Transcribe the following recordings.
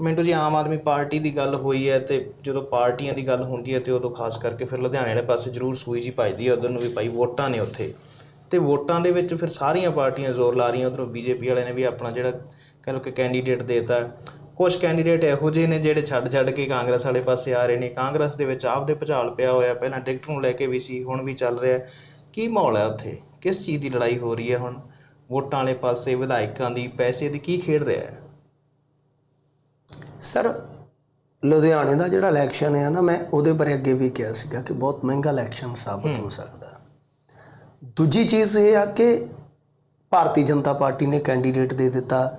ਮਿੰਟੂ ਜੀ, ਆਮ ਆਦਮੀ ਪਾਰਟੀ ਦੀ ਗੱਲ ਹੋਈ ਹੈ ਤੇ ਜਦੋਂ ਪਾਰਟੀਆਂ ਦੀ ਗੱਲ ਹੁੰਦੀ ਹੈ ਤੇ ਉਦੋਂ ਖਾਸ ਕਰਕੇ ਫਿਰ ਲੁਧਿਆਣੇ ਵਾਲੇ ਪਾਸੇ ਜ਼ਰੂਰ ਸੂਈ ਜੀ ਭਜਦੀ ਹੈ, ਉਧਰ ਨੂੰ ਵੀ ਭਾਈ ਵੋਟਾਂ ਨੇ ਉੱਥੇ। ਤੇ ਵੋਟਾਂ ਦੇ ਵਿੱਚ ਫਿਰ ਸਾਰੀਆਂ ਪਾਰਟੀਆਂ ਜ਼ੋਰ ਲਾ ਰਹੀਆਂ, ਉਧਰੋਂ ਬੀਜੇਪੀ ਵਾਲਿਆਂ ਨੇ ਵੀ ਆਪਣਾ ਜਿਹੜਾ ਕਹਿ ਲਓ ਕਿ ਕੈਂਡੀਡੇਟ ਦੇਤਾ। ਕੁਝ ਕੈਂਡੀਡੇਟ ਇਹੋ ਜਿਹੇ ਨੇ ਜਿਹੜੇ ਛੱਡ ਛੱਡ ਕੇ ਕਾਂਗਰਸ ਵਾਲੇ ਪਾਸੇ ਆ ਰਹੇ ਨੇ। ਕਾਂਗਰਸ ਦੇ ਵਿੱਚ ਆਪ ਦੇ ਭੁਚਾਲ ਪਿਆ ਹੋਇਆ, ਪਹਿਲਾਂ ਟਿਕਟ ਨੂੰ ਲੈ ਕੇ ਵੀ ਸੀ, ਹੁਣ ਵੀ ਚੱਲ ਰਿਹਾ। ਕੀ ਮਾਹੌਲ ਹੈ ਉੱਥੇ? ਕਿਸ ਚੀਜ਼ ਦੀ ਲੜਾਈ ਹੋ ਰਹੀ ਹੈ ਹੁਣ? ਵੋਟਾਂ ਵਾਲੇ ਪਾਸੇ ਵਿਧਾਇਕਾਂ ਦੀ ਪੈਸੇ ਦੀ ਕੀ ਖੇਡ ਰਿਹਾ ਹੈ? ਸਰ ਲੁਧਿਆਣੇ ਦਾ ਜਿਹੜਾ ਇਲੈਕਸ਼ਨ ਹੈ ਨਾ ਮੈਂ ਉਹਦੇ ਬਾਰੇ ਅੱਗੇ ਵੀ ਕਿਹਾ ਸੀਗਾ ਕਿ ਬਹੁਤ ਮਹਿੰਗਾ ਇਲੈਕਸ਼ਨ ਸਾਬਤ ਹੋ ਸਕਦਾ। ਦੂਜੀ ਚੀਜ਼ ਇਹ ਆ ਕਿ ਭਾਰਤੀ ਜਨਤਾ ਪਾਰਟੀ ਨੇ ਕੈਂਡੀਡੇਟ ਦੇ ਦਿੱਤਾ।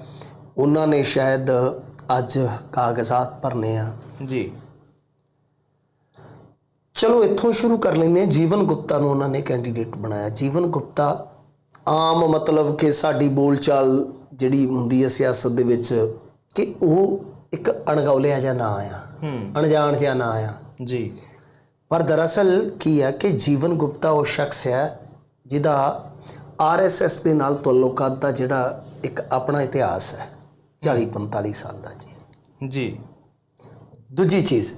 ਉਹਨਾਂ ਨੇ ਸ਼ਾਇਦ ਅੱਜ ਕਾਗਜ਼ਾਤ ਭਰਨੇ ਆ। ਜੀ। ਚਲੋ ਇੱਥੋਂ ਸ਼ੁਰੂ ਕਰ ਲੈਂਦੇ ਹਾਂ। ਜੀਵਨ ਗੁਪਤਾ ਨੂੰ ਉਹਨਾਂ ਨੇ ਕੈਂਡੀਡੇਟ ਬਣਾਇਆ। ਜੀਵਨ ਗੁਪਤਾ ਆਮ ਮਤਲਬ ਕਿ ਸਾਡੀ ਬੋਲਚਾਲ ਜਿਹੜੀ ਹੁੰਦੀ ਹੈ ਸਿਆਸਤ ਦੇ ਵਿੱਚ ਕਿ ਉਹ ਇੱਕ ਅਣਗੌਲਿਆ ਜਿਹਾ ਨਾਂ ਆ ਅਣਜਾਣ ਜਿਹਾ ਨਾਂ ਆ। ਜੀ। ਪਰ ਦਰਅਸਲ ਕੀ ਹੈ ਕਿ ਜੀਵਨ ਗੁਪਤਾ ਉਹ ਸ਼ਖਸ ਹੈ ਜਿਹਦਾ ਆਰਐਸਐਸ ਦੇ ਨਾਲ ਤਾਲੁਕਾਤ ਦਾ ਜਿਹੜਾ ਇੱਕ ਆਪਣਾ ਇਤਿਹਾਸ ਹੈ 40 45 ਸਾਲ ਦਾ ਜੀ। ਜੀ। ਦੂਜੀ ਚੀਜ਼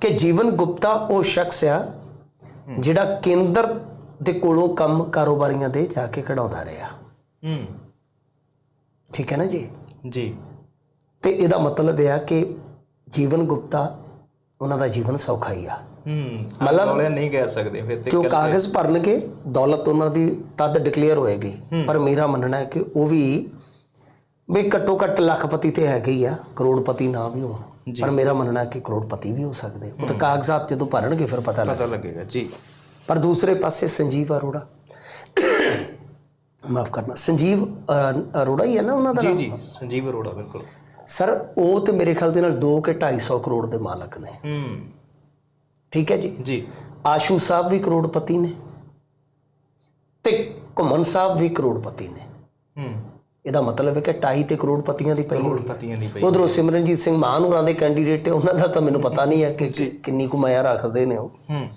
ਕਿ ਜੀਵਨ ਗੁਪਤਾ ਉਹ ਸ਼ਖਸ ਆ ਜਿਹੜਾ ਕੇਂਦਰ ਦੇ ਕੋਲੋਂ ਕੰਮ ਕਾਰੋਬਾਰੀਆਂ ਦੇ ਜਾ ਕੇ ਕਢਾਉਂਦਾ ਰਿਹਾ। ਹੂੰ। ਠੀਕ ਹੈ ਨਾ ਜੀ? ਜੀ। ਤੇ ਇਹਦਾ ਮਤਲਬ ਇਹ ਆ ਕਿ ਜੀਵਨ ਗੁਪਤਾ ਉਹਨਾਂ ਦਾ ਜੀਵਨ ਸੌਖਾ ਹੀ ਆ। ਹੂੰ ਮਤਲਬ- ਨਹੀਂ ਕਹਿ ਸਕਦੇ ਫਿਰ ਤੇ ਕਿ ਉਹ ਕਾਗਜ਼ ਭਰਨਗੇ ਦੌਲਤ ਉਹਨਾਂ ਦੀ ਤਦ ਡਿਕਲੇਅਰ ਹੋਏਗੀ। ਪਰ ਮੇਰਾ ਮੰਨਣਾ ਹੈ ਕਿ ਉਹ ਵੀ ਵੀ ਘੱਟੋ ਘੱਟ ਲੱਖਪਤੀ ਤੇ ਹੈਗੇ ਹੀ ਆ ਕਰੋੜਪਤੀ ਨਾ ਵੀ ਹੋਣ। ਪਰ ਮੇਰਾ ਮੰਨਣਾ ਹੈ ਕਿ ਕਰੋੜਪਤੀ ਵੀ ਹੋ ਸਕਦੇ ਉਹ ਤਾਂ ਕਾਗਜ਼ਾਤ ਜਦੋਂ ਭਰਨਗੇ ਫਿਰ ਪਤਾ ਲੱਗ ਪਤਾ ਲੱਗੇਗਾ। ਜੀ। ਪਰ ਦੂਸਰੇ ਪਾਸੇ ਸੰਜੀਵ ਅਰੋੜਾ। ਮਾਫ ਕਰਨਾ ਸੰਜੀਵ ਅਰੋੜਾ ਹੀ ਹੈ ਨਾ ਉਹਨਾਂ ਦਾ ਜੀ? ਜੀ ਸੰਜੀਵ ਅਰੋੜਾ ਬਿਲਕੁਲ। ਸਰ ਉਹ ਤੇ ਮੇਰੇ ਖਿਆਲ ਦੇ ਨਾਲ 2 ਕੇ 250 ਕਰੋੜ ਦੇ ਮਾਲਕ ਨੇ। ਹੂੰ। ਠੀਕ ਹੈ ਜੀ? ਜੀ। ਆਸ਼ੂ ਸਾਹਿਬ ਵੀ ਕਰੋੜਪਤੀ ਨੇ ਤੇ ਘੁੰਮਣ ਸਾਹਿਬ ਵੀ ਕਰੋੜਪਤੀ ਨੇ। ਹੂੰ। ਇਹਦਾ ਮਤਲਬ ਹੈ ਕਿ 2.5 ਤੇ ਕਰੋੜਪਤੀਆਂ ਦੀ ਪਈ ਹੋਈ। ਪਤੀਆਂ ਦੀ ਪਈ। ਉਧਰੋਂ ਸਿਮਰਨਜੀਤ ਸਿੰਘ ਮਾਨ ਹੋਰਾਂ ਦੇ ਕੈਂਡੀਡੇਟ ਹੈ ਉਹਨਾਂ ਦਾ ਤਾਂ ਮੈਨੂੰ ਪਤਾ ਨਹੀਂ ਹੈ ਕਿ ਕਿੰਨੀ ਕੁ ਮਾਇਆ ਰੱਖਦੇ ਨੇ ਉਹ। ਹੂੰ।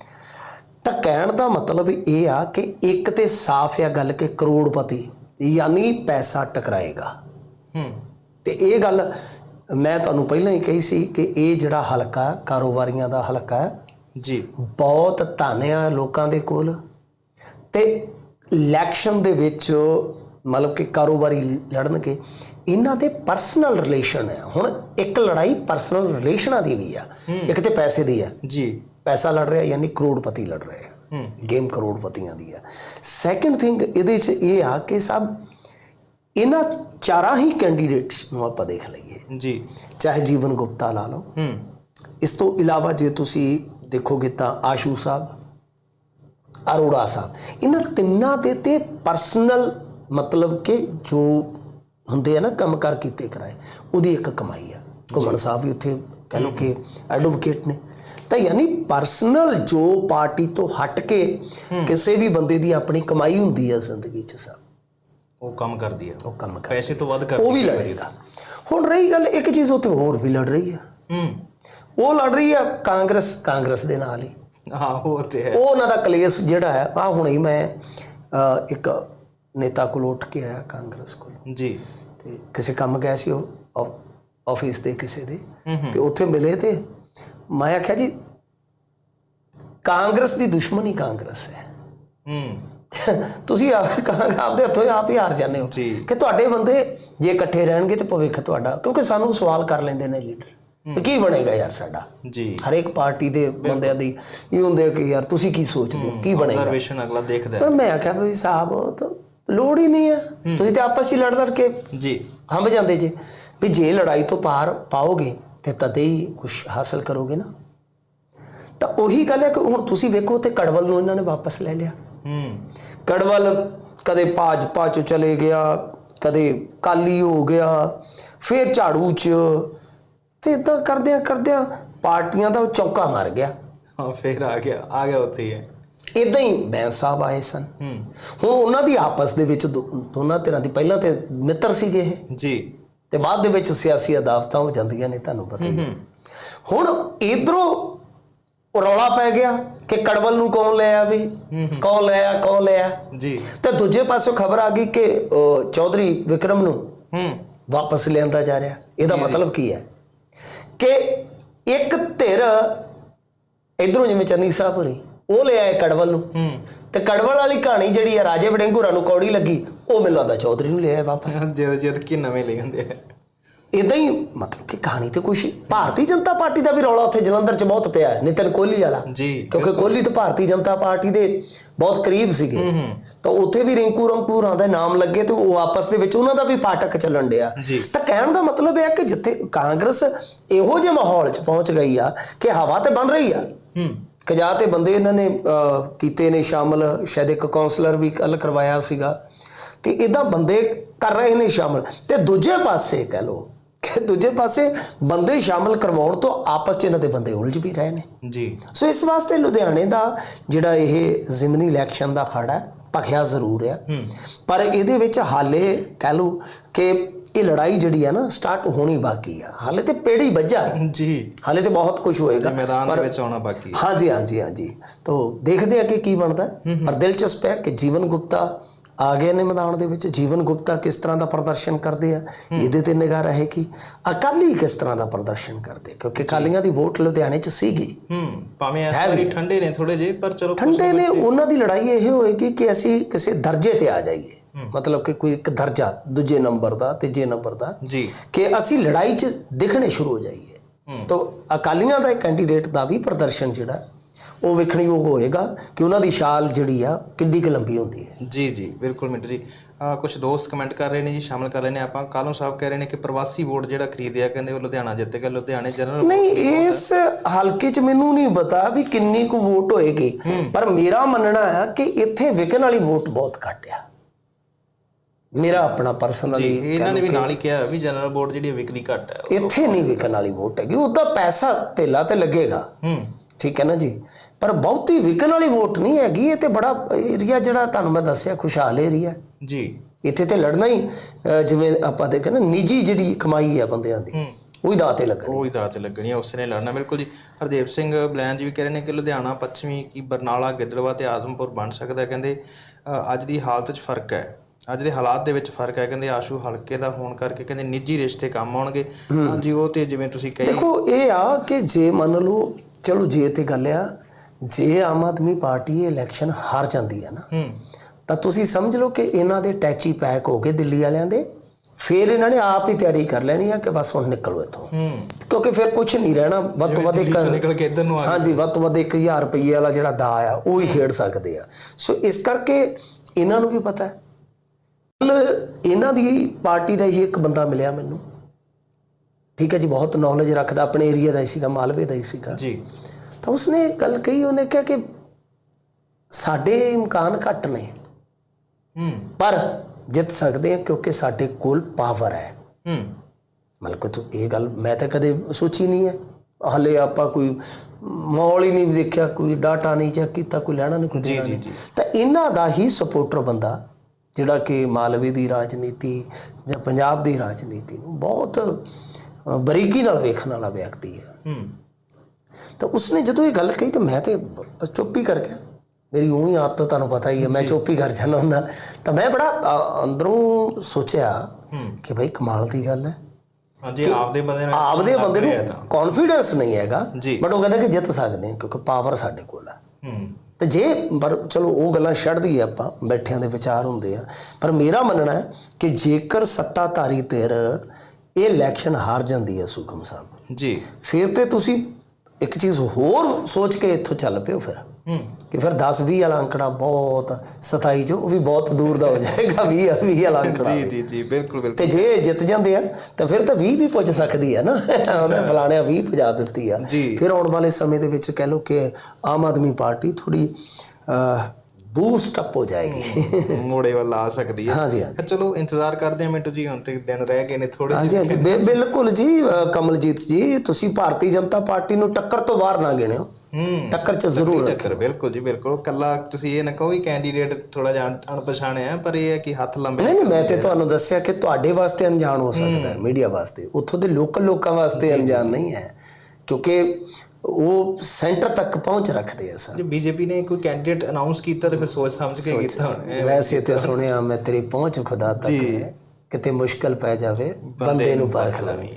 ਤਾਂ ਕਹਿਣ ਦਾ ਮਤਲਬ ਇਹ ਆ ਕਿ ਇੱਕ ਤੇ ਸਾਫ਼ ਆ ਗੱਲ ਕਿ ਕਰੋੜਪਤੀ ਯਾਨੀ ਪੈਸਾ ਟਕਰਾਏਗਾ। ਹੂੰ। ਤੇ ਇਹ ਗੱਲ ਮੈਂ ਤੁਹਾਨੂੰ ਪਹਿਲਾਂ ਹੀ ਕਹੀ ਸੀ ਕਿ ਇਹ ਜਿਹੜਾ ਹਲਕਾ ਕਾਰੋਬਾਰੀਆਂ ਦਾ ਹਲਕਾ ਹੈ ਜੀ। ਬਹੁਤ ਧਨ ਆ ਲੋਕਾਂ ਦੇ ਕੋਲ। ਤੇ ਇਲੈਕਸ਼ਨ ਦੇ ਵਿੱਚ ਮਤਲਬ ਕਿ ਕਾਰੋਬਾਰੀ ਲੜਨਗੇ ਇਹਨਾਂ ਦੇ ਪਰਸਨਲ ਰਿਲੇਸ਼ਨ ਹੈ। ਹੁਣ ਇੱਕ ਲੜਾਈ ਪਰਸਨਲ ਰਿਲੇਸ਼ਨਾਂ ਦੀ ਵੀ ਆ। ਇੱਕ ਤੇ ਪੈਸੇ ਦੀ ਆ। ਜੀ। ਪੈਸਾ ਲੜ ਰਿਹਾ ਯਾਨੀ ਕਰੋੜਪਤੀ ਲੜ ਰਹੇ। ਗੇਮ ਕਰੋੜਪਤੀਆਂ ਦੀ ਆ। ਸੈਕੰਡ ਥਿੰਗ ਇਹਦੇ 'ਚ ਇਹ ਆ ਕਿ ਸਭ ਇਹਨਾਂ ਚਾਰਾਂ ਹੀ ਕੈਂਡੀਡੇਟਸ ਨੂੰ ਆਪਾਂ ਦੇਖ ਲਈਏ। ਜੀ। ਚਾਹੇ ਜੀਵਨ ਗੁਪਤਾ ਲਾ ਲਓ। ਹੂੰ। ਇਸ ਤੋਂ ਇਲਾਵਾ ਜੇ ਤੁਸੀਂ ਦੇਖੋਗੇ ਤਾਂ ਆਸ਼ੂ ਸਾਹਿਬ ਅਰੋੜਾ ਸਾਹਿਬ ਇਹਨਾਂ ਤਿੰਨਾਂ ਦੇ ਤੇ ਪਰਸਨਲ ਮਤਲਬ ਕਿ ਜੋ ਹੁੰਦੇ ਆ ਨਾ ਕੰਮਕਾਰ ਕੀਤੇ ਕਰਾਏ ਉਹਦੀ ਇੱਕ ਕਮਾਈ ਆ। ਘੁੰਮਣ ਸਾਹਿਬ ਵੀ ਉੱਥੇ ਕਹ ਲਓ ਕਿ ਐਡਵੋਕੇਟ ਨੇ। ਤਾਂ ਯਾਨੀ ਪਰਸਨਲ ਜੋ ਪਾਰਟੀ ਤੋਂ ਹਟ ਕੇ ਕਿਸੇ ਵੀ ਬੰਦੇ ਦੀ ਆਪਣੀ ਕਮਾਈ ਹੁੰਦੀ ਆ ਜ਼ਿੰਦਗੀ 'ਚ ਸਭ। ਉਹ ਕੰਮ ਕਰਦੀ ਹੈ ਉਹ ਕੰਮ ਕਰ ਪੈਸੇ ਤੋਂ ਵੱਧ ਕਰਦੀ ਉਹ ਵੀ ਲੜੇਗਾ ਹੁਣ ਰਹੀ ਗੱਲ ਇੱਕ ਚੀਜ਼ ਉੱਥੇ ਹੋਰ ਵੀ ਲੜ ਰਹੀ ਆ। ਹੂੰ। ਉਹ ਲੜ ਰਹੀ ਆ ਕਾਂਗਰਸ ਕਾਂਗਰਸ ਦੇ ਨਾਲ ਹੀ। ਹਾਂ ਉਹ ਤੇ ਹੈ। ਉਹ ਉਹਨਾਂ ਦਾ ਕਲੇਸ਼ ਜਿਹੜਾ ਹੈ ਆ ਹੁਣੇ ਹੀ ਮੈਂ ਇੱਕ ਨੇਤਾ ਕੋਲ ਉੱਠ ਕੇ ਆਇਆ ਕਾਂਗਰਸ ਕੋਲ। ਜੀ। ਤੇ ਕਿਸੇ ਕੰਮ ਗਿਆ ਸੀ ਉਹ ਆਫਿਸ ਦੇ ਕਿਸੇ ਦੇ। ਤੇ ਉੱਥੇ ਮਿਲੇ ਤੇ ਮੈਂ ਆਖਿਆ ਜੀ ਕਾਂਗਰਸ ਦੀ ਦੁਸ਼ਮਣੀ ਕਾਂਗਰਸ ਹੈ। ਹੂੰ। ਤੁਸੀਂ ਆਪ ਆਪਦੇ ਹੱਥੋਂ ਆਪ ਹੀ ਹਾਰ ਜਾਂਦੇ ਹੋ। ਕਿ ਤੁਹਾਡੇ ਬੰਦੇ ਜੇ ਇਕੱਠੇ ਰਹਿਣਗੇ ਤੇ ਭਵਿੱਖ ਤੁਹਾਡਾ ਕਿਉਂਕਿ ਸਾਨੂੰ ਸਵਾਲ ਕਰ ਲੈਂਦੇ ਨੇ ਲੀਡਰ ਕੀ ਬਣੇਗਾ ਯਾਰ ਸਾਡਾ? ਜੀ। ਹਰੇਕ ਪਾਰਟੀ ਦੇ ਬੰਦਿਆਂ ਦੀ ਇਹ ਹੁੰਦੇ ਕਿ ਯਾਰ ਤੁਸੀਂ ਕੀ ਸੋਚਦੇ ਹੋ ਕੀ ਬਣੇਗਾ? ਰਿਜ਼ਰਵੇਸ਼ਨ ਅਗਲਾ ਦੇਖਦਾ ਪਰ ਮੈਂ ਆਖਿਆ ਵੀ ਸਾਹਿਬ ਤਾਂ ਲੋੜ ਹੀ ਨਹੀਂ ਹੈ। ਤੁਸੀਂ ਤੇ ਆਪਸ ਵਿੱਚ ਲੜ ਲੜ ਕੇ ਜੀ। ਹੰਭ ਜਾਂਦੇ ਜੇ। ਵੀ ਜੇ ਲੜਾਈ ਤੋਂ ਪਾਰ ਪਾਓਗੇ ਤੇ ਤਦੇ ਹੀ ਕੁਝ ਹਾਸਲ ਕਰੋਗੇ ਨਾ। ਤਾਂ ਉਹੀ ਗੱਲ ਹੈ ਕਿ ਹੁਣ ਤੁਸੀਂ ਵੇਖੋ ਤੇ ਕੜਵਲ ਨੂੰ ਇਹਨਾਂ ਨੇ ਵਾਪਸ ਲੈ ਲਿਆ। ਹੂੰ ਕੜਵਲ ਕਦੇ ਭਾਜਪਾ ਚ ਚਲੇ ਗਿਆ ਕਦੇ ਕਾਲੀ ਹੋ ਗਿਆ ਫਿਰ ਝਾੜੂ ਚ ਤੇ ਇਦਾਂ ਕਰਦਿਆਂ ਕਰਦਿਆਂ ਪਾਰਟੀਆਂ ਦਾ ਉਹ ਚੌਕਾ ਮਾਰ ਗਿਆ। ਹਾਂ ਫੇਰ ਆ ਗਿਆ ਆ ਗਿਆ ਉੱਥੇ ਹੀ ਹੈ। ਇਦਾਂ ਹੀ ਬੈਂਸ ਸਾਹਿਬ ਆਏ ਸਨ। ਹੂੰ। ਹੁਣ ਉਹਨਾਂ ਦੀ ਆਪਸ ਦੇ ਵਿੱਚ ਦੋਨਾਂ ਧਿਰਾਂ ਦੀ ਪਹਿਲਾਂ ਤੇ ਮਿੱਤਰ ਸੀਗੇ ਇਹ। ਜੀ। ਤੇ ਬਾਅਦ ਦੇ ਵਿੱਚ ਸਿਆਸੀ ਅਦਾਵਤਾਂ ਹੋ ਜਾਂਦੀਆਂ ਨੇ ਤੁਹਾਨੂੰ ਪਤਾ ਹੀ ਹੈ। ਹੁਣ ਇਧਰੋਂ ਰੌਲਾ ਪੈ ਗਿਆ ਕਿ ਕੜਵਲ ਨੂੰ ਕੌਣ ਲੈ ਆਵੇ? ਕੌਣ ਲੈ ਆ ਕੌਣ ਲੈ ਆ? ਜੀ। ਤੇ ਦੂਜੇ ਪਾਸੋਂ ਖਬਰ ਆ ਗਈ ਕਿ ਚੌਧਰੀ ਵਿਕਰਮ ਨੂੰ ਹੂੰ। ਵਾਪਸ ਲਿਆਂਦਾ ਜਾ ਰਿਹਾ। ਇਹਦਾ ਮਤਲਬ ਕੀ ਹੈ? ਕਿ ਇੱਕ ਧਿਰ ਇਧਰੋਂ ਜਿਵੇਂ ਚੰਨੀ ਸਾਹਿਬ ਹੋਰੀ ਉਹ ਲੈ ਆਏ ਕੜਵਲ ਨੂੰ। ਤੇ ਕੜਵਲ ਵਾਲੀ ਕਹਾਣੀ ਜਿਹੜੀ ਹੈ ਰਾਜੇ ਵੜਿੰਗੂਰਾ ਨੂੰ ਕੌੜੀ ਲੱਗੀ ਉਹ ਮੈਨੂੰ ਲੱਗਦਾ ਚੌਧਰੀ ਨੂੰ ਲੈ ਆਏ ਵਾਪਸ। ਜਦ ਜਦ ਕਿ ਨਵੇਂ ਲੈ ਜਾਂਦੇ ਆ। ਇਦਾਂ ਹੀ ਮਤਲਬ ਕਿ ਕਹਾਣੀ ਤੇ ਕੁਛ ਭਾਰਤੀ ਜਨਤਾ ਪਾਰਟੀ ਦਾ ਵੀ ਰੌਲਾ ਉੱਥੇ ਜਲੰਧਰ 'ਚ ਬਹੁਤ ਪਿਆ ਹੈ ਨਿਤਨ ਕੋਹਲੀ ਵਾਲਾ। ਜੀ। ਕਿਉਂਕਿ ਕੋਹਲੀ ਤਾਂ ਭਾਰਤੀ ਜਨਤਾ ਪਾਰਟੀ ਦੇ ਬਹੁਤ ਕਰੀਬ ਸੀਗੇ। ਤਾਂ ਉੱਥੇ ਵੀ ਰਿੰਕੂ ਰੰਕੂਰਾਂ ਦਾ ਨਾਮ ਲੱਗੇ ਤੇ ਉਹ ਆਪਸ ਦੇ ਵਿੱਚ ਉਹਨਾਂ ਦਾ ਵੀ ਪਾਟਕ ਚੱਲਣ ਡਿਆ। ਤਾਂ ਕਹਿਣ ਦਾ ਮਤਲਬ ਇਹ ਹੈ ਕਿ ਜਿੱਥੇ ਕਾਂਗਰਸ ਇਹੋ ਜਿਹੇ ਮਾਹੌਲ 'ਚ ਪਹੁੰਚ ਗਈ ਆ ਕਿ ਹਵਾ ਤੇ ਬਣ ਰਹੀ ਆ। ਕਿ ਜਾਂ ਤੇ ਬੰਦੇ ਇਹਨਾਂ ਨੇ ਕੀਤੇ ਨੇ ਸ਼ਾਮਲ ਸ਼ਾਇਦ ਇੱਕ ਕਾਉਂਸਲਰ ਵੀ ਕੱਲ ਕਰਵਾਇਆ ਸੀਗਾ। ਤੇ ਇਦਾਂ ਬੰਦੇ ਕਰ ਰਹੇ ਨੇ ਸ਼ਾਮਲ। ਤੇ ਦੂਜੇ ਪਾਸੇ ਕਹ ਲੋ ਕਿ ਦੂਜੇ ਪਾਸੇ ਬੰਦੇ ਸ਼ਾਮਲ ਕਰਵਾਉਣ ਤੋਂ ਆਪਸ 'ਚ ਇਹਨਾਂ ਦੇ ਬੰਦੇ ਉਲਝ ਵੀ ਰਹੇ ਨੇ। ਜੀ। ਸੋ ਇਸ ਵਾਸਤੇ ਲੁਧਿਆਣੇ ਦਾ ਜਿਹੜਾ ਇਹ ਜ਼ਿਮਨੀ ਇਲੈਕਸ਼ਨ ਦਾ ਖੜਾ ਹੈ ਭਖਿਆ ਜ਼ਰੂਰ ਆ। ਪਰ ਇਹਦੇ ਵਿੱਚ ਹਾਲੇ ਕਹਿ ਲਓ ਕਿ ਇਹ ਲੜਾਈ ਜਿਹੜੀ ਹੈ ਨਾ ਸਟਾਰਟ ਹੋਣੀ ਬਾਕੀ ਆ। ਹਾਲੇ ਤੇ ਪੇੜੀ ਵੱਜਾ। ਜੀ। ਹਾਲੇ ਤੇ ਬਹੁਤ ਕੁਝ ਹੋਏਗਾ। ਮੈਦਾਨ ਦੇ ਵਿੱਚ ਆਉਣਾ ਬਾਕੀ। ਹਾਂਜੀ ਹਾਂਜੀ ਹਾਂਜੀ। ਤੋਂ ਦੇਖਦੇ ਆ ਕਿ ਕੀ ਬਣਦਾ। ਪਰ ਦਿਲਚਸਪ ਹੈ ਕਿ ਜੀਵਨ ਗੁਪਤਾ ਆ ਗਏ ਨੇ ਮੈਦਾਨ ਦੇ ਵਿੱਚ ਜੀਵਨ ਗੁਪਤਾ ਕਿਸ ਤਰ੍ਹਾਂ ਦਾ ਪ੍ਰਦਰਸ਼ਨ ਕਰਦੇ ਆ? ਇਹਦੇ ਤੇ ਨਿਗਾਹ ਰਹੇਗੀ। ਅਕਾਲੀ ਕਿਸ ਤਰ੍ਹਾਂ ਦਾ ਪ੍ਰਦਰਸ਼ਨ ਕਰਦੇ? ਕਿਉਂਕਿ ਅਕਾਲੀਆਂ ਦੀ ਵੋਟ ਲੁਧਿਆਣੇ 'ਚ ਸੀਗੀ। ਹੂੰ ਭਾਵੇਂ ਇਸ ਵਾਰੀ ਠੰਡੇ ਨੇ ਥੋੜੇ ਜੇ ਪਰ ਚਲੋ ਠੰਡੇ ਨੇ ਉਹਨਾਂ ਦੀ ਲੜਾਈ ਇਹ ਹੋਏਗੀ ਕਿ ਅਸੀਂ ਕਿਸੇ ਦਰਜੇ ਤੇ ਆ ਜਾਈਏ। ਮਤਲਬ ਕਿ ਕੋਈ ਇੱਕ ਦਰਜਾ ਦੂਜੇ ਨੰਬਰ ਦਾ ਤੀਜੇ ਨੰਬਰ ਦਾ। ਜੀ। ਕਿ ਅਸੀਂ ਲੜਾਈ 'ਚ ਦਿਖਣੇ ਸ਼ੁਰੂ ਹੋ ਜਾਈਏ। ਤਾਂ ਅਕਾਲੀਆਂ ਦਾ ਕੈਂਡੀਡੇਟ ਦਾ ਵੀ ਪ੍ਰਦਰਸ਼ਨ ਜਿਹੜਾ ਉਹ ਵੇਖਣਯੋਗ ਹੋਏਗਾ ਕਿ ਉਹਨਾਂ ਦੀ ਛਾਲ ਜਿਹੜੀ ਆ ਕਿੰਨੀ ਕੁ ਲੰਬੀ ਹੁੰਦੀ ਹੈ। ਜੀ ਜੀ ਬਿਲਕੁਲ ਮਿੰਟੂ ਜੀ। ਕੁਝ ਦੋਸਤ ਕਮੈਂਟ ਕਰ ਰਹੇ ਨੇ ਜੀ ਸ਼ਾਮਲ ਕਰ ਰਹੇ ਨੇ ਆਪਾਂ। ਕਾਲੋਂ ਸਾਹਿਬ ਕਹਿ ਰਹੇ ਨੇ ਕਿ ਪ੍ਰਵਾਸੀ ਵੋਟ ਜਿਹੜਾ ਖਰੀਦਿਆ ਕਹਿੰਦੇ ਉਹ ਲੁਧਿਆਣਾ ਜਿੱਤੇਗਾ ਲੁਧਿਆਣੇ ਜਨਰਲ ਨਹੀਂ ਇਸ ਹਲਕੇ 'ਚ ਮੈਨੂੰ ਨਹੀਂ ਪਤਾ ਵੀ ਕਿੰਨੀ ਕੁ ਵੋਟ ਹੋਏਗੀ ਪਰ ਮੇਰਾ ਮੰਨਣਾ ਹੈ ਕਿ ਇੱਥੇ ਵਿਕਣ ਵਾਲੀ ਵੋਟ ਬਹੁਤ ਘੱਟ ਆ। ਮੇਰਾ ਆਪਣਾ ਜੀ ਪਰਸਨਲੀ ਇਹਨਾਂ ਨੇ ਵੀ ਨਾਲ ਹੀ ਕਿਹਾ ਵੀ ਜਨਰਲ ਵੋਟ ਜਿਹੜੀ ਵਿਕਦੀ ਘੱਟ ਹੈ। ਇੱਥੇ ਨਹੀਂ ਵਿਕਣ ਵਾਲੀ ਵੋਟ ਹੈਗੀ ਉਹਦਾ ਪੈਸਾ ਧੇਲਾ ਤੇ ਲੱਗੇਗਾ। ਹੂੰ। ਠੀਕ ਹੈ ਨਾ ਜੀ? ਪਰ ਬਹੁਤੀ ਵਿਕਣ ਵਾਲੀ ਵੋਟ ਨਹੀਂ ਹੈਗੀ ਇਹ ਤੇ ਬੜਾ ਏਰੀਆ ਜਿਹੜਾ ਤੁਹਾਨੂੰ ਮੈਂ ਦੱਸਿਆ ਖੁਸ਼ਹਾਲ ਏਰੀਆ ਜੀ। ਇੱਥੇ ਤੇ ਲੜਨਾ ਹੀ ਜਿਵੇਂ ਆਪਾਂ ਦੇਖੇ ਨਾ ਨਿੱਜੀ ਜਿਹੜੀ ਕਮਾਈ ਹੈ ਬੰਦਿਆਂ ਦੀ ਉਹੀ ਦਾਅ ਤੇ ਲੱਗਣੀ। ਉਹ ਦਾਅ ਤੇ ਲੱਗਣੀ ਉਸੇ ਨੇ ਲੜਨਾ ਬਿਲਕੁਲ ਜੀ। ਹਰਦੇਵ ਸਿੰਘ ਬਲੈਨ ਜੀ ਵੀ ਕਹਿ ਰਹੇ ਨੇ ਕਿ ਲੁਧਿਆਣਾ ਪੱਛਮੀ ਕੀ ਬਰਨਾਲਾ ਗਿੱਦੜਵਾ ਤੇ ਆਦਮਪੁਰ ਬਣ ਸਕਦਾ। ਕਹਿੰਦੇ ਅੱਜ ਦੀ ਹਾਲਤ 'ਚ ਫ਼ਰਕ ਹੈ। ਅੱਜ ਦੇ ਹਾਲਾਤ ਦੇ ਵਿੱਚ ਫ਼ਰਕ ਹੈ। ਕਹਿੰਦੇ ਆਸ਼ੂ ਹਲਕੇ ਦਾ ਹੋਣ ਕਰਕੇ ਕਹਿੰਦੇ ਨਿੱਜੀ ਰਿਸ਼ਤੇ ਕੰਮ ਆਉਣਗੇ। ਹਾਂਜੀ ਉਹ ਤੇ ਜਿਵੇਂ ਤੁਸੀਂ ਕਹੀ ਦੇਖੋ ਇਹ ਆ ਕਿ ਜੇ ਮੰਨ ਲਓ ਚਲੋ ਜੇ ਤੇ ਗੱਲ ਆ ਜੇ ਆਮ ਆਦਮੀ ਪਾਰਟੀ ਇਲੈਕਸ਼ਨ ਹਾਰ ਜਾਂਦੀ ਹੈ ਨਾ ਹੂੰ। ਤਾਂ ਤੁਸੀਂ ਸਮਝ ਲਓ ਕਿ ਇਹਨਾਂ ਦੇ ਟੈਚੀ ਪੈਕ ਹੋ ਗਏ ਦਿੱਲੀ ਵਾਲਿਆਂ ਦੇ ਫਿਰ ਇਹਨਾਂ ਨੇ ਆਪ ਹੀ ਤਿਆਰੀ ਕਰ ਲੈਣੀ ਆ ਕਿ ਬਸ ਹੁਣ ਨਿਕਲੋ ਇੱਥੋਂ। ਹੂੰ। ਕਿਉਂਕਿ ਫਿਰ ਕੁਝ ਨਹੀਂ ਰਹਿਣਾ ਵੱਧ ਤੋਂ ਵੱਧ ਇੱਕ ਨਿਕਲ ਕੇ ਇੱਧਰ ਨੂੰ ਆ ਹਾਂਜੀ ਵੱਧ ਤੋਂ ਵੱਧ 1000 ਰੁਪਏ ਵਾਲਾ ਜਿਹੜਾ ਦਾ ਆ ਉਹ ਹੀ ਖੇਡ ਸਕਦੇ ਆ। ਸੋ ਇਸ ਕਰਕੇ ਇਹਨਾਂ ਨੂੰ ਵੀ ਪਤਾ ਹੈ। ਇਹਨਾਂ ਦੀ ਪਾਰਟੀ ਦਾ ਹੀ ਇੱਕ ਬੰਦਾ ਮਿਲਿਆ ਮੈਨੂੰ। ਠੀਕ ਹੈ ਜੀ ਬਹੁਤ ਨੌਲੇਜ ਰੱਖਦਾ ਆਪਣੇ ਏਰੀਆ ਦਾ ਹੀ ਸੀਗਾ ਮਾਲਵੇ ਦਾ ਹੀ ਸੀਗਾ। ਜੀ। ਤਾਂ ਉਸਨੇ ਇੱਕ ਗੱਲ ਕਹੀ ਉਹਨੇ ਕਿਹਾ ਕਿ ਸਾਡੇ ਇਮਕਾਨ ਘੱਟ ਨੇ। ਹੂੰ। ਪਰ ਜਿੱਤ ਸਕਦੇ ਆ ਕਿਉਂਕਿ ਸਾਡੇ ਕੋਲ ਪਾਵਰ ਹੈ। ਹੂੰ। ਮਤਲਬ ਕਿ ਤੂੰ ਇਹ ਗੱਲ ਮੈਂ ਤਾਂ ਕਦੇ ਸੋਚੀ ਨਹੀਂ ਹੈ। ਹਲੇ ਆਪਾਂ ਕੋਈ ਮੌਲ ਹੀ ਨਹੀਂ ਦੇਖਿਆ ਕੋਈ ਡਾਟਾ ਨਹੀਂ ਚੈੱਕ ਕੀਤਾ ਕੋਈ ਲੈਣਾ ਨਹੀਂ ਕੋਈ ਦੇਣਾ ਨਹੀਂ। ਤਾਂ ਇਹਨਾਂ ਦਾ ਹੀ ਸਪੋਰਟਰ ਬੰਦਾ ਜਿਹੜਾ ਕਿ ਮਾਲਵੇ ਦੀ ਰਾਜਨੀਤੀ ਜਾਂ ਪੰਜਾਬ ਦੀ ਰਾਜਨੀਤੀ ਨੂੰ ਬਹੁਤ ਬਰੀਕੀ ਨਾਲ ਵੇਖਣ ਵਾਲਾ ਵਿਅਕਤੀ ਹੈ। ਹੂੰ। ਤਾਂ ਉਸਨੇ ਜਦੋਂ ਇਹ ਗੱਲ ਕਹੀ ਤਾਂ ਮੈਂ ਤੇ ਚੁੱਪ ਹੀ ਕਰ ਗਿਆ। ਮੇਰੀ ਉਹੀ ਆਦਤ ਤੁਹਾਨੂੰ ਪਤਾ ਹੀ ਹੈ ਮੈਂ ਚੁੱਪ ਹੀ ਕਰ ਜਾਂਦਾ ਹੁੰਦਾ। ਤਾਂ ਮੈਂ ਬੜਾ ਅੰਦਰੋਂ ਸੋਚਿਆ ਕਿ ਭਾਈ ਕਮਾਲ ਦੀ ਗੱਲ ਹੈ। ਹਾਂਜੀ ਆਪਦੇ ਬੰਦੇ ਨਾਲ ਆਪਦੇ ਬੰਦੇ ਨੂੰ। ਕੌਨਫੀਡੈਂਸ ਨਹੀਂ ਹੈਗਾ। ਬਟ ਉਹ ਕਹਿੰਦਾ ਕਿ ਜਿੱਤ ਸਕਦੇ ਹਾਂ ਕਿਉਂਕਿ ਪਾਵਰ ਸਾਡੇ ਕੋਲ ਹੂੰ। ਤੇ ਜੇ ਪਰ ਚਲੋ ਉਹ ਗੱਲਾਂ ਛੱਡ ਦਈਏ ਆਪਾਂ ਬੈਠਿਆਂ ਦੇ ਵਿਚਾਰ ਹੁੰਦੇ ਆ। ਪਰ ਮੇਰਾ ਮੰਨਣਾ ਹੈ ਕਿ ਜੇਕਰ ਸੱਤਾਧਾਰੀ ਧਿਰ ਇਹ ਇਲੈਕਸ਼ਨ ਹਾਰ ਜਾਂਦੀ ਹੈ ਸੁਖਮ ਸਾਹਿਬ ਜੀ। ਫਿਰ ਤੇ ਤੁਸੀਂ ਇੱਕ ਚੀਜ਼ ਹੋਰ ਸੋਚ ਕੇ ਇੱਥੋਂ ਚੱਲ ਪਿਓ ਫਿਰ। ਹੂੰ। ਕਿ ਫਿਰ 10 20 ਵਾਲਾ ਅੰਕੜਾ ਬਹੁਤ 27 ਜੋ ਉਹ ਵੀ ਬਹੁਤ ਦੂਰ ਦਾ ਹੋ ਜਾਏਗਾ 20 20 ਵਾਲਾ ਅੰਕੜਾ ਜੀ ਜੀ ਜੀ ਬਿਲਕੁਲ ਬਿਲਕੁਲ। ਤੇ ਜੇ ਜਿੱਤ ਜਾਂਦੇ ਆ ਤਾਂ ਫਿਰ ਤਾਂ 20 ਵੀ ਪੁੱਜ ਸਕਦੀ ਹੈ ਨਾ। ਉਹਨੇ ਫਲਾਣਿਆ 20 ਪੁਜਾ ਦਿੱਤੀ ਆ। ਫਿਰ ਆਉਣ ਵਾਲੇ ਸਮੇਂ ਦੇ ਵਿੱਚ ਕਹਿ ਲਓ ਕਿ ਆਮ ਆਦਮੀ ਪਾਰਟੀ ਥੋੜੀ ਬੂਸਟ ਅਪ ਹੋ ਜਾਏਗੀ। ਮੋੜੇ ਵੱਲ ਆ ਸਕਦੀ ਹੈ। ਹਾਂਜੀ ਹਾਂਜੀ। ਚਲੋ ਇੰਤਜ਼ਾਰ ਕਰਦੇ ਹਾਂ ਮਿੰਟੂ ਜੀ ਹੁਣ ਤੇ ਦਿਨ ਰਹਿ ਗਏ ਨੇ ਥੋੜੇ ਹਾਂਜੀ ਹਾਂਜੀ। ਬਿਲਕੁਲ ਜੀ ਕਮਲਜੀਤ ਜੀ ਤੁਸੀਂ ਭਾਰਤੀ ਜਨਤਾ ਪਾਰਟੀ ਨੂੰ ਟੱਕਰ ਤੋਂ ਬਾਹਰ ਨਾ ਗਿਣਿਓ। ਹੂੰ। ਟੱਕਰ 'ਚ ਜ਼ਰੂਰ ਚੱਕਰ ਬਿਲਕੁਲ ਜੀ ਬਿਲਕੁਲ। ਕੱਲਾ ਤੁਸੀਂ ਇਹ ਨਾ ਕਹੋ ਵੀ ਕੈਂਡੀਡੇਟ ਥੋੜਾ ਜਿਹਾ ਅਣ- ਅਣਪਛਾਣਿਆ ਪਰ ਇਹ ਹੈ ਕਿ ਹੱਥ ਲੰਬੇ ਨਹੀਂ ਨਹੀਂ ਮੈਂ ਤੇ ਤੁਹਾਨੂੰ ਦੱਸਿਆ ਕਿ ਤੁਹਾਡੇ ਵਾਸਤੇ ਅਣਜਾਣ ਹੋ ਸਕਦਾ ਹੈ ਮੀਡੀਆ ਵਾਸਤੇ। ਉੱਥੋਂ ਦੇ ਲੋਕਲ ਲੋਕਾਂ ਵਾਸਤੇ ਅਣਜਾਣ ਨਹੀਂ ਹੈ। ਕਿਉਂਕਿ ਉਹ ਸੈਂਟਰ ਤੱਕ ਪਹੁੰਚ ਰੱਖਦੇ ਆ ਸਰ ਜੇ ਬੀਜੇਪੀ ਨੇ ਕੋਈ ਕੈਂਡੀਡੇਟ ਅਨਾਉਂਸ ਕੀਤਾ ਤੇ ਫਿਰ ਸੋਚ ਸਮਝ ਕੇ ਕੀਤਾ ਹੋਣਾ। ਵੈਸੇ ਤੇ ਸੁਣਿਆ ਮੈਂ ਤੇਰੀ ਪਹੁੰਚ ਖੁਦਾ ਤੱਕ। ਹੈ ਕਿਤੇ ਮੁਸ਼ਕਲ ਪੈ ਜਾਵੇ ਬੰਦੇ ਨੂੰ ਪਰਖ ਲਵੀਂ